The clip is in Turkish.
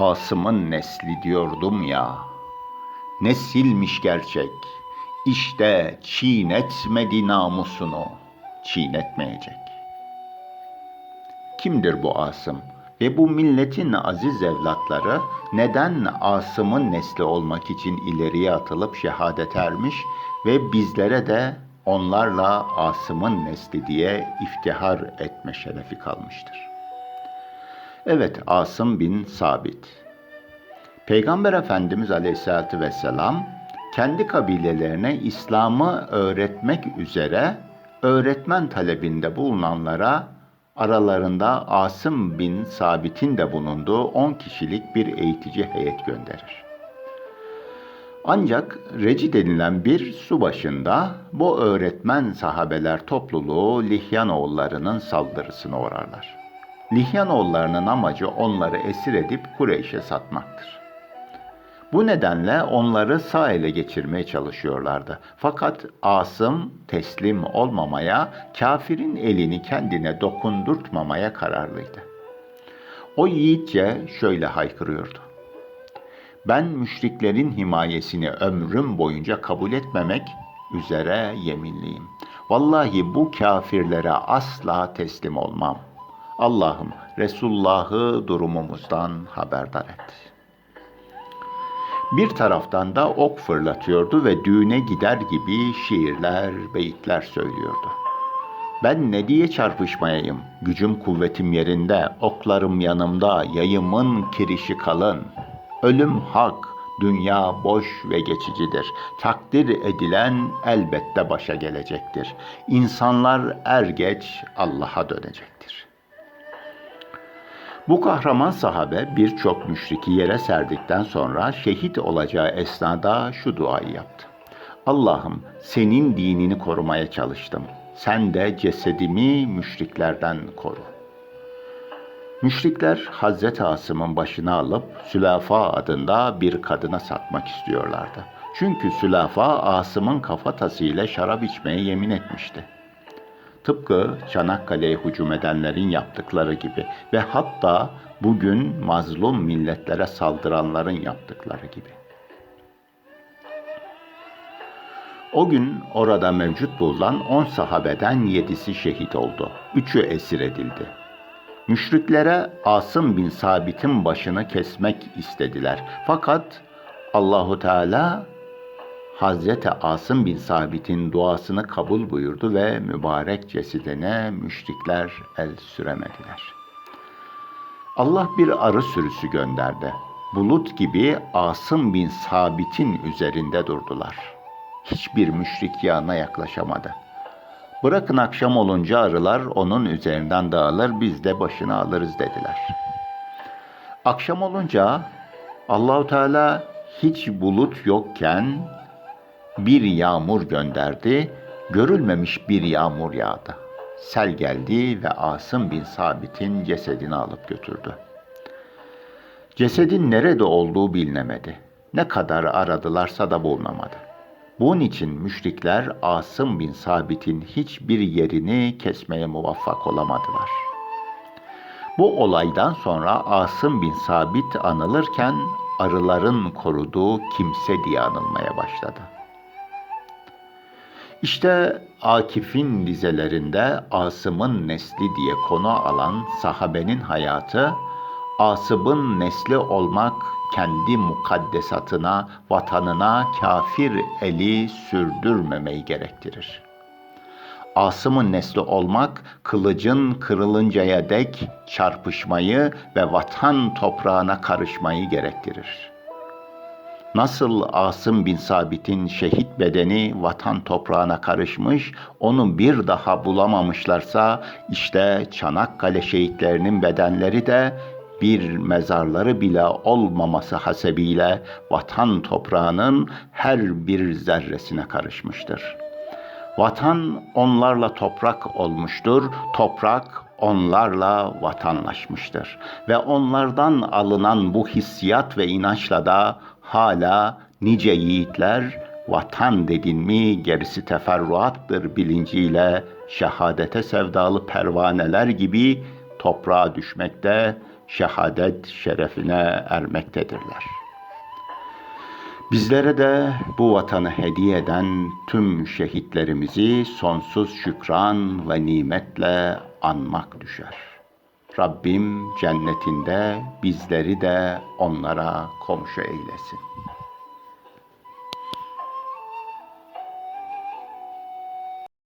Asım'ın nesli diyordum ya. Nesilmiş gerçek. İşte çiğnetmedi namusunu. Çiğnetmeyecek. Kimdir bu Asım? Ve bu milletin aziz evlatları neden Asım'ın nesli olmak için ileriye atılıp şehadet ermiş ve bizlere de onlarla Asım'ın nesli diye iftihar etme şerefi kalmıştır. Evet, Asım bin Sabit. Peygamber Efendimiz Aleyhisselatü Vesselam kendi kabilelerine İslam'ı öğretmek üzere öğretmen talebinde bulunanlara aralarında Asım bin Sabit'in de bulunduğu 10 kişilik bir eğitici heyet gönderir. Ancak Reci denilen bir su başında bu öğretmen sahabeler topluluğu Lihyanoğullarının saldırısına uğrarlar. Lihyanoğullarının amacı onları esir edip Kureyş'e satmaktır. Bu nedenle onları sağ ele geçirmeye çalışıyorlardı. Fakat Asım teslim olmamaya, kafirin elini kendine dokundurtmamaya kararlıydı. O yiğitçe şöyle haykırıyordu. Ben müşriklerin himayesini ömrüm boyunca kabul etmemek üzere yeminliyim. Vallahi bu kafirlere asla teslim olmam. Allah'ım Resulullah'ı durumumuzdan haberdar et.'' Bir taraftan da ok fırlatıyordu ve düğüne gider gibi şiirler, beyitler söylüyordu. Ben ne diye çarpışmayayım? Gücüm kuvvetim yerinde, oklarım yanımda, yayımın kirişi kalın. Ölüm hak, dünya boş ve geçicidir. Takdir edilen elbette başa gelecektir. İnsanlar er geç Allah'a dönecektir.'' Bu kahraman sahabe birçok müşriki yere serdikten sonra şehit olacağı esnada şu duayı yaptı. Allah'ım senin dinini korumaya çalıştım. Sen de cesedimi müşriklerden koru. Müşrikler Hazreti Asım'ın başına alıp Sülafa adında bir kadına satmak istiyorlardı. Çünkü Sülafa Asım'ın kafatasıyla şarap içmeye yemin etmişti. Tıpkı Çanakkale'ye hücum edenlerin yaptıkları gibi ve hatta bugün mazlum milletlere saldıranların yaptıkları gibi. O gün orada mevcut bulunan on sahabeden yedisi şehit oldu. Üçü esir edildi. Müşriklere Asım bin Sabit'in başını kesmek istediler. Fakat Allahu Teala Hazreti Asım bin Sabit'in duasını kabul buyurdu ve mübarek cesedine müşrikler el süremediler. Allah bir arı sürüsü gönderdi. Bulut gibi Asım bin Sabit'in üzerinde durdular. Hiçbir müşrik yanına yaklaşamadı. Bırakın akşam olunca arılar onun üzerinden dağılır biz de başını alırız dediler. Akşam olunca Allahu Teala hiç bulut yokken bir yağmur gönderdi, görülmemiş bir yağmur yağdı. Sel geldi ve Asım bin Sabit'in cesedini alıp götürdü. Cesedin nerede olduğu bilinemedi. Ne kadar aradılarsa da bulunamadı. Bunun için müşrikler Asım bin Sabit'in hiçbir yerini kesmeye muvaffak olamadılar. Bu olaydan sonra Asım bin Sabit anılırken arıların koruduğu kimse diye anılmaya başladı. İşte Akif'in dizelerinde Asım'ın nesli diye konu alan sahabenin hayatı, Asım'ın nesli olmak kendi mukaddesatına, vatanına kafir eli sürdürmemeyi gerektirir. Asım'ın nesli olmak, kılıcın kırılıncaya dek çarpışmayı ve vatan toprağına karışmayı gerektirir.'' Nasıl Asım bin Sabit'in şehit bedeni vatan toprağına karışmış, onu bir daha bulamamışlarsa işte Çanakkale şehitlerinin bedenleri de bir mezarları bile olmaması hasebiyle vatan toprağının her bir zerresine karışmıştır. Vatan onlarla toprak olmuştur, toprak onlarla vatanlaşmıştır ve onlardan alınan bu hissiyat ve inançla da hala nice yiğitler vatan dedin mi gerisi teferruattır bilinciyle şehadete sevdalı pervaneler gibi toprağa düşmekte, şehadet şerefine ermektedirler. Bizlere de bu vatanı hediye eden tüm şehitlerimizi sonsuz şükran ve nimetle anmak düşer. Rabbim cennetinde bizleri de onlara komşu eylesin.